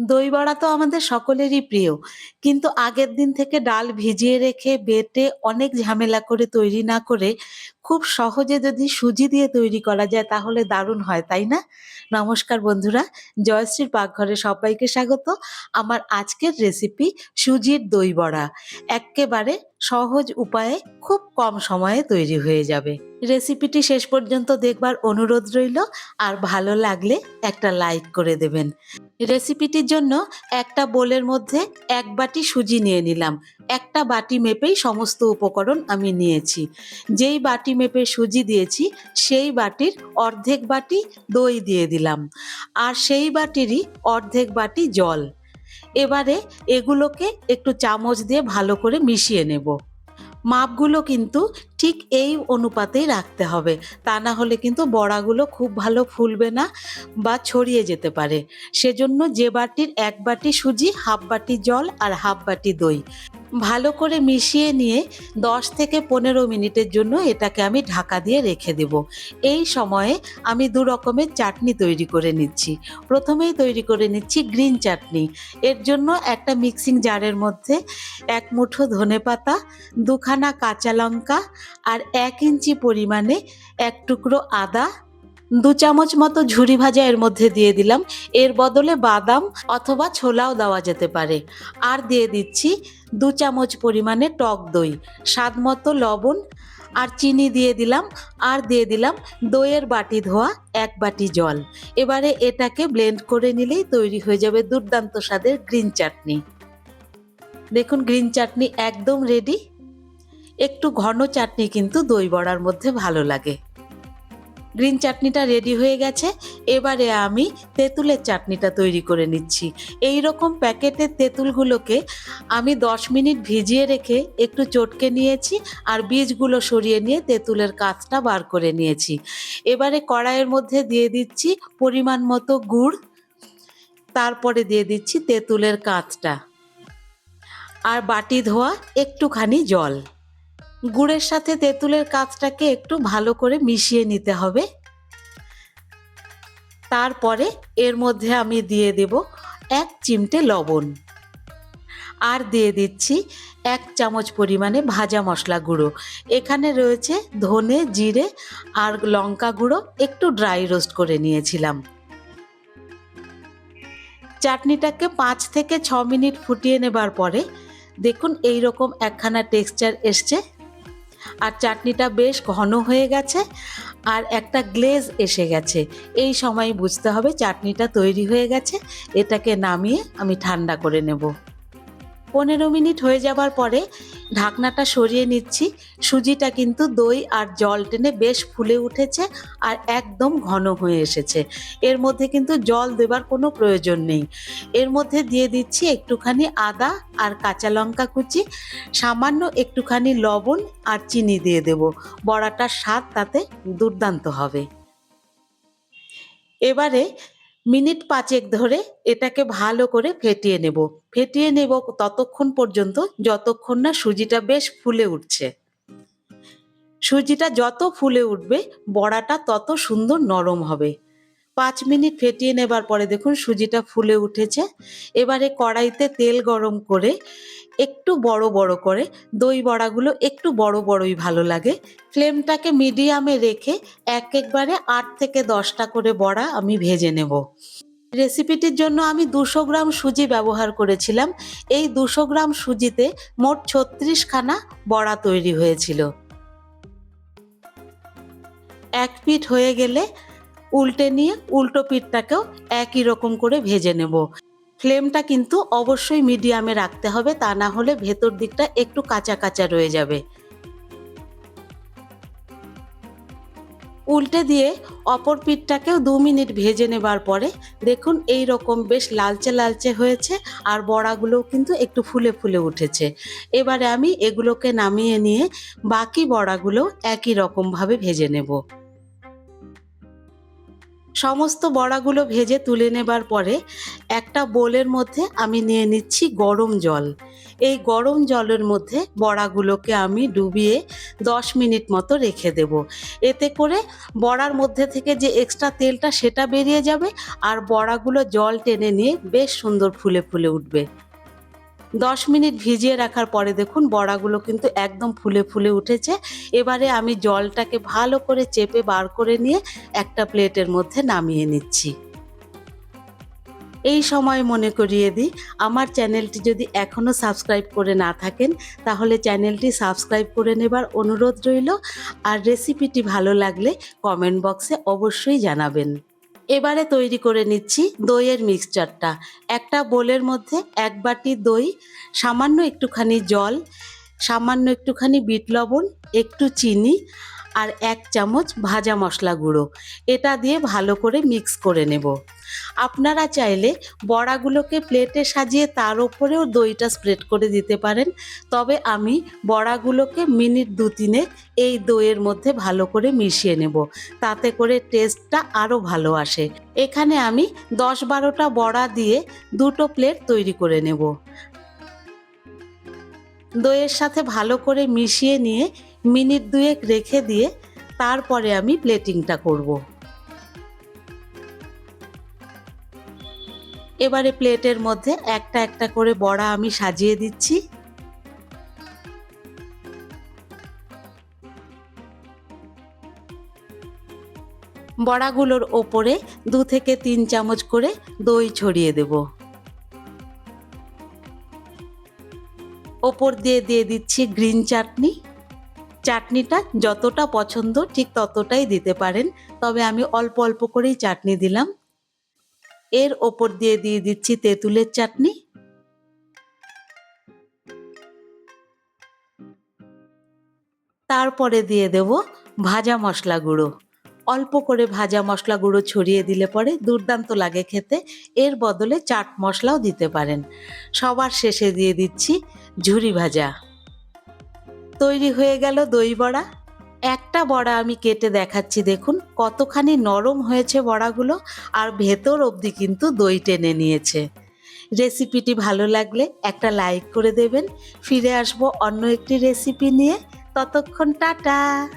দই বড়া তো আমাদের সকলেরই প্রিয়। কিন্তু আগের দিন থেকে ডাল ভিজিয়ে রেখে বেটে অনেক ঝামেলা করে তৈরি না করে খুব সহজে যদি সুজি দিয়ে তৈরি করা যায় তাহলে দারুণ হয়, তাই না? নমস্কার বন্ধুরা, জয়শ্রীর পাকঘরে সবাইকে স্বাগত। আমার আজকের রেসিপি সুজির দই বড়া। এক্কেবারে সহজ উপায়ে খুব কম সময়ে তৈরি হয়ে যাবে। রেসিপিটি শেষ পর্যন্ত দেখবার অনুরোধ রইল আর ভালো লাগলে একটা লাইক করে দেবেন। রেসিপিটির জন্য একটা বোলের মধ্যে এক বাটি সুজি নিয়ে নিলাম একটা বাটি মেপেই সমস্ত উপকরণ আমি নিয়েছি। যেই বাটি মেপে সুজি দিয়েছি, সেই বাটির অর্ধেক বাটি দই দিয়ে দিলাম। আর সেই বাটিরই অর্ধেক বাটি জল। এবারে এগুলোকে একটু চামচ দিয়ে ভালো করে মিশিয়ে নেব। মাপগুলো কিন্তু ঠিক এই অনুপাতেই রাখতে হবে। তা না হলে কিন্তু বড়াগুলো খুব ভালো ফুলবে না বা ছড়িয়ে যেতে পারে। সেজন্য যে বাটির এক বাটি সুজি, হাফ বাটি জল আর হাফ বাটি দই। ভালো করে মিশিয়ে নিয়ে 10 থেকে পনেরো মিনিটের জন্য এটাকে আমি ঢাকা দিয়ে রেখে দেব। এই সময়ে আমি দু রকমের চাটনি তৈরি করে নিচ্ছি। প্রথমেই তৈরি করে নিচ্ছি গ্রিন চাটনি। এর জন্য একটা মিক্সিং জারের মধ্যে এক মুঠো ধনে পাতা, দুখানা কাঁচা লঙ্কা আর এক ইঞ্চি পরিমাণে এক টুকরো আদা দু চামচ মতো ঝুরি ভাজা এর মধ্যে দিয়ে দিলাম। এর বদলে বাদাম অথবা ছোলাও দেওয়া যেতে পারে। আর দিয়ে দিচ্ছি দু চামচ পরিমাণে টক দই, স্বাদ মতো লবণ আর চিনি দিয়ে দিলাম। আর দিয়ে দিলাম দইয়ের বাটি ধোয়া এক বাটি জল। এবারে এটাকে ব্লেন্ড করে নিলেই তৈরি হয়ে যাবে দুর্দান্ত স্বাদের গ্রিন চাটনি দেখুন গ্রিন চাটনি একদম রেডি একটু ঘন চাটনি কিন্তু দই বড়ার মধ্যে ভালো লাগে। গ্রিন চাটনিটা রেডি হয়ে গেছে। এবারে আমি তেঁতুলের চাটনিটা তৈরি করে নিচ্ছি। এই রকম প্যাকেটের তেঁতুলগুলোকে আমি 10 মিনিট ভিজিয়ে রেখে একটু চটকে নিয়েছি আর বীজগুলো সরিয়ে নিয়ে তেঁতুলের কাঁচটা বার করে নিয়েছি। এবারে কড়াইয়ের মধ্যে দিয়ে দিচ্ছি পরিমাণ মতো গুড়। তারপরে দিয়ে দিচ্ছি তেঁতুলের কাঁচটা। আর বাটি ধোয়া একটুখানি জল। গুড়ের সাথে তেঁতুলের কাঁচটাকে একটু ভালো করে মিশিয়ে নিতে হবে। তারপরে এর মধ্যে আমি দিয়ে দেব এক চিমটে লবণ। আর দিয়ে দিচ্ছি এক চামচ পরিমাণে ভাজা মশলা গুঁড়ো। এখানে রয়েছে ধনে, জিরে আর লঙ্কা গুঁড়ো একটু ড্রাই রোস্ট করে নিয়েছিলাম। চাটনিটাকে পাঁচ থেকে ছ মিনিট ফুটিয়ে নেবার পরে দেখুন এই রকম একখানা টেক্সচার এসছে আর চাটনিটা বেশ ঘন হয়ে গেছে আর একটা গ্লেজ এসে গেছে। এই সময় বুঝতে হবে চাটনিটা তৈরি হয়ে গেছে, এটাকে নামিয়ে আমি ঠান্ডা করে নেব। পনেরো মিনিট হয়ে যাবার পরে ঢাকনাটা সরিয়ে নিচ্ছি। সুজিটা কিন্তু দই আর জল টেনে বেশ ফুলে উঠেছে আর একদম ঘন হয়ে এসেছে। এর মধ্যে কিন্তু জল দেবার কোনো প্রয়োজন নেই। এর মধ্যে দিয়ে দিচ্ছি একটুখানি আদা আর কাঁচা লঙ্কা কুচি। সামান্য একটুখানি লবণ আর চিনি দিয়ে দেব। বড়াটার স্বাদ তাতে দুর্দান্ত হবে। এবারে মিনিট পাঁচেক ধরে এটাকে ভালো করে ফেটিয়ে নেব। ফেটিয়ে নেব ততক্ষণ পর্যন্ত যতক্ষণ না সুজিটা বেশ ফুলে উঠছে। সুজিটা যত ফুলে উঠবে, বড়াটা তত সুন্দর নরম হবে। পাঁচ মিনিট ফেটিয়ে নেবার পরে দেখুন সুজিটা ফুলে উঠেছে। এবারে কড়াইতে তেল গরম করে একটু বড় বড় করে, দই বড়াগুলো একটু বড় বড়ই ভালো লাগে। ফ্লেমটাকে মিডিয়ামে রেখে এক একবারে আট থেকে দশটা করে বড়া আমি ভেজে নেব। রেসিপিটির জন্য আমি দুশো গ্রাম সুজি ব্যবহার করেছিলাম। এই দুশো গ্রাম সুজিতে মোট ছত্রিশখানা বড়া তৈরি হয়েছিল। এক পিঠ হয়ে গেলে উল্টে নিয়ে উল্টো পিঠটাকেও একই রকম করে ভেজে নেব। ফ্লেমটা কিন্তু অবশ্যই মিডিয়ামে রাখতে হবে, তা না হলে ভেতর দিকটা একটু কাঁচা কাঁচা রয়ে যাবে। উল্টে দিয়ে অপর পিঠটাকেও দু মিনিট ভেজে নেবার পরে দেখুন এই রকম বেশ লালচে লালচে হয়েছে আর বড়াগুলোও কিন্তু একটু ফুলে ফুলে উঠেছে। এবারে আমি এগুলোকে নামিয়ে নিয়ে বাকি বড়াগুলো একই রকমভাবে ভেজে নেব। সমস্ত বড়াগুলো ভেজে তুলে নেবার পরে একটা বোলের মধ্যে আমি নিয়ে নিচ্ছি গরম জল। এই গরম জলের মধ্যে বড়াগুলোকে আমি ডুবিয়ে দশ মিনিট মতো রেখে দেব। এতে করে বড়ার মধ্যে থেকে যে এক্সট্রা তেলটা সেটা বেরিয়ে যাবে আর বড়াগুলো জল টেনে নিয়ে বেশ সুন্দর ফুলে ফুলে উঠবে। দশ মিনিট ভিজিয়ে রাখার পরে দেখুন বড়াগুলো কিন্তু একদম ফুলে ফুলে উঠেছে। এবারে আমি জলটাকে ভালো করে চেপে বার করে নিয়ে একটা প্লেটের মধ্যে নামিয়ে নিচ্ছি। এই সময় মনে করিয়ে দিই, আমার চ্যানেলটি যদি এখনও সাবস্ক্রাইব করে না থাকেন, তাহলে চ্যানেলটি সাবস্ক্রাইব করে নেবার অনুরোধ রইল। আর রেসিপিটি ভালো লাগলে কমেন্ট বক্সে অবশ্যই জানাবেন। এবারে তৈরি করে নিচ্ছি দইয়ের মিক্সচারটা একটা বোলের মধ্যে এক বাটি দই, সামান্য একটুখানি জল, সামান্য একটুখানি বিট লবণ, একটু চিনি আর এক চামচ ভাজা মশলা গুঁড়ো। এটা দিয়ে ভালো করে মিক্স করে নেব। আপনারা চাইলে বড়াগুলোকে প্লেটে সাজিয়ে তার ওপরেও দইটা স্প্রেড করে দিতে পারেন। তবে আমি বড়াগুলোকে মিনিট দু তিনে এই দইয়ের মধ্যে ভালো করে মিশিয়ে নেব। তাতে করে টেস্টটা আরও ভালো আসে। এখানে আমি দশ বারোটা বড়া দিয়ে দুটো প্লেট তৈরি করে নেব। দইয়ের সাথে ভালো করে মিশিয়ে নিয়ে মিনিট দুয়েক রেখে দিয়ে তারপরে আমি প্লেটিংটা করব। এবারে প্লেটের মধ্যে একটা একটা করে বড়া আমি সাজিয়ে দিচ্ছি। বড়াগুলোর ওপরে দু থেকে তিন চামচ করে দই ছড়িয়ে দেব। ওপর দিয়ে দিয়ে দিচ্ছি গ্রিন চাটনি। চাটনিটা যতটা পছন্দ ঠিক ততটাই দিতে পারেন, তবে আমি অল্প অল্প করেই চাটনি দিলাম। এর ওপর দিয়ে দিয়ে দিচ্ছি তেঁতুলের চাটনি। তারপরে দিয়ে দেব ভাজা মশলা গুঁড়ো। অল্প করে ভাজা মশলা গুঁড়ো ছড়িয়ে দিলে পরে দুর্দান্ত লাগে খেতে। এর বদলে চাট মশলাও দিতে পারেন। সবার শেষে দিয়ে দিচ্ছি ঝুরি ভাজা। তৈরি হয়ে গেল দই বড়া। একটা বড়া আমি কেটে দেখাচ্ছি, দেখুন। কতখানি নরম হয়েছে বড়াগুলো আর ভেতর অবধি কিন্তু দই টেনে নিয়েছে। রেসিপিটি ভালো লাগলে একটা লাইক করে দেবেন। ফিরে আসব অন্য একটি রেসিপি নিয়ে। ততক্ষণ টাটা!